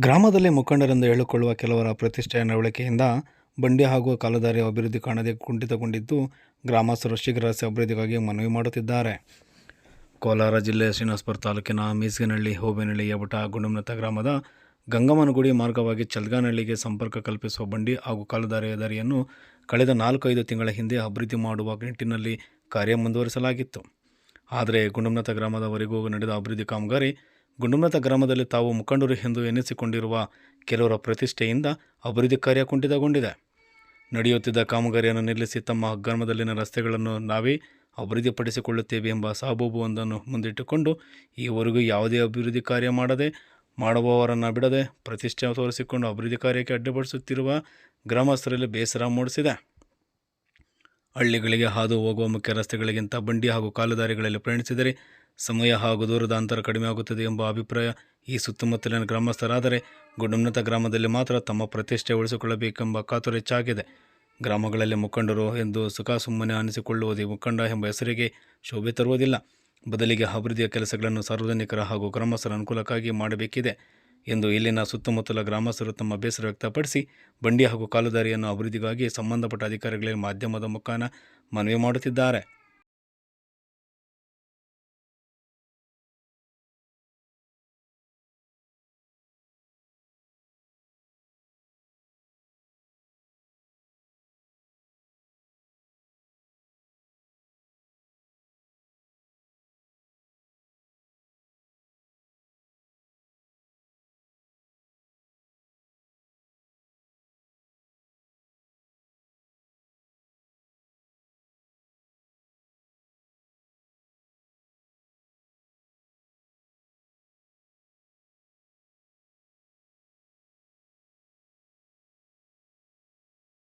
ಗ್ರಾಮದಲ್ಲಿ ಮುಖಂಡರೆಂದು ಹೇಳಿಕೊಳ್ಳುವ ಕೆಲವರ ಪ್ರತಿಷ್ಠೆಯ ನಡವಳಿಕೆಯಿಂದ ಬಂಡಿ ಹಾಗೂ ಕಾಲುದಾರಿ ಅಭಿವೃದ್ಧಿ ಕಾಣದೆ ಕುಂಠಿತಗೊಂಡಿದ್ದು ಗ್ರಾಮಸ್ಥರು ಶೀಘ್ರ ಅಭಿವೃದ್ಧಿಗಾಗಿ ಮನವಿ ಮಾಡುತ್ತಿದ್ದಾರೆ. ಕೋಲಾರ ಜಿಲ್ಲೆಯ ಶ್ರೀನಿವಾಸ್ಪುರ ತಾಲೂಕಿನ ಮೀಸಗಿನಹಳ್ಳಿ ಹೋಬೇನಹಳ್ಳಿ ಯಬಟ ಗುಂಡಮನತ ಗ್ರಾಮದ ಗಂಗಮ್ಮನಗುಡಿ ಮಾರ್ಗವಾಗಿ ಚಲ್ಗಾನಹಳ್ಳಿಗೆ ಸಂಪರ್ಕ ಕಲ್ಪಿಸುವ ಬಂಡಿ ಹಾಗೂ ಕಾಲುದಾರಿಯ ದಾರಿಯನ್ನು ಕಳೆದ ನಾಲ್ಕೈದು ತಿಂಗಳ ಹಿಂದೆ ಅಭಿವೃದ್ಧಿ ಮಾಡುವ ನಿಟ್ಟಿನಲ್ಲಿ ಕಾರ್ಯ ಮುಂದುವರಿಸಲಾಗಿತ್ತು. ಆದರೆ ಗುಂಡಮನತ ಗ್ರಾಮದವರೆಗೂ ನಡೆದ ಅಭಿವೃದ್ಧಿ ಕಾಮಗಾರಿ ಗುಂಡಮನತ್ತ ಗ್ರಾಮದಲ್ಲಿ ತಾವು ಮುಖಂಡರು ಎಂದು ಎನ್ನಿಸಿಕೊಂಡಿರುವ ಕೆಲವರ ಪ್ರತಿಷ್ಠೆಯಿಂದ ಅಭಿವೃದ್ಧಿ ಕಾರ್ಯ ಕುಂಠಿತಗೊಂಡಿದೆ. ನಡೆಯುತ್ತಿದ್ದ ಕಾಮಗಾರಿಯನ್ನು ನಿಲ್ಲಿಸಿ ತಮ್ಮ ಗ್ರಾಮದಲ್ಲಿನ ರಸ್ತೆಗಳನ್ನು ನಾವೇ ಅಭಿವೃದ್ಧಿಪಡಿಸಿಕೊಳ್ಳುತ್ತೇವೆ ಎಂಬ ಸಾಬೂಬುವೊಂದನ್ನು ಮುಂದಿಟ್ಟುಕೊಂಡು, ಈವರೆಗೂ ಯಾವುದೇ ಅಭಿವೃದ್ಧಿ ಕಾರ್ಯ ಮಾಡದೆ, ಮಾಡುವವರನ್ನು ಬಿಡದೆ ಪ್ರತಿಷ್ಠೆ ತೋರಿಸಿಕೊಂಡು ಅಭಿವೃದ್ಧಿ ಕಾರ್ಯಕ್ಕೆ ಅಡ್ಡಿಪಡಿಸುತ್ತಿರುವ ಗ್ರಾಮಸ್ಥರಲ್ಲಿ ಬೇಸರ ಮೂಡಿಸಿದೆ. ಹಳ್ಳಿಗಳಿಗೆ ಹಾದು ಹೋಗುವ ಮುಖ್ಯ ರಸ್ತೆಗಳಿಗಿಂತ ಬಂಡಿ ಹಾಗೂ ಕಾಲುದಾರಿಗಳಲ್ಲಿ ಪ್ರಯಾಣಿಸಿದರೆ ಸಮಯ ಹಾಗೂ ದೂರದ ಅಂತರ ಕಡಿಮೆಯಾಗುತ್ತದೆ ಎಂಬ ಅಭಿಪ್ರಾಯ ಈ ಸುತ್ತಮುತ್ತಲಿನ ಗ್ರಾಮಸ್ಥರಾದರೆ ಗುಂಡುಮನತ ಗ್ರಾಮದಲ್ಲಿ ಮಾತ್ರ ತಮ್ಮ ಪ್ರತಿಷ್ಠೆ ಉಳಿಸಿಕೊಳ್ಳಬೇಕೆಂಬ ಕಾತುರ ಹೆಚ್ಚಾಗಿದೆ. ಗ್ರಾಮಗಳಲ್ಲಿ ಮುಖಂಡರು ಎಂದು ಸುಖ ಸುಮ್ಮನೆ ಅನಿಸಿಕೊಳ್ಳುವುದೇ ಮುಖಂಡ ಎಂಬ ಹೆಸರಿಗೆ ಶೋಭೆ ತರುವುದಿಲ್ಲ. ಬದಲಿಗೆ ಅಭಿವೃದ್ಧಿಯ ಕೆಲಸಗಳನ್ನು ಸಾರ್ವಜನಿಕರ ಹಾಗೂ ಗ್ರಾಮಸ್ಥರ ಅನುಕೂಲಕ್ಕಾಗಿ ಮಾಡಬೇಕಿದೆ ಎಂದು ಇಲ್ಲಿನ ಸುತ್ತಮುತ್ತಲ ಗ್ರಾಮಸ್ಥರು ತಮ್ಮ ಬೇಸರ ವ್ಯಕ್ತಪಡಿಸಿ ಬಂಡಿ ಹಾಗೂ ಕಾಲುದಾರಿಯನ್ನು ಅಭಿವೃದ್ಧಿಗಾಗಿ ಸಂಬಂಧಪಟ್ಟ ಅಧಿಕಾರಿಗಳಿಗೆ ಮಾಧ್ಯಮದ ಮುಖಾನ ಮನವಿ ಮಾಡುತ್ತಿದ್ದಾರೆ.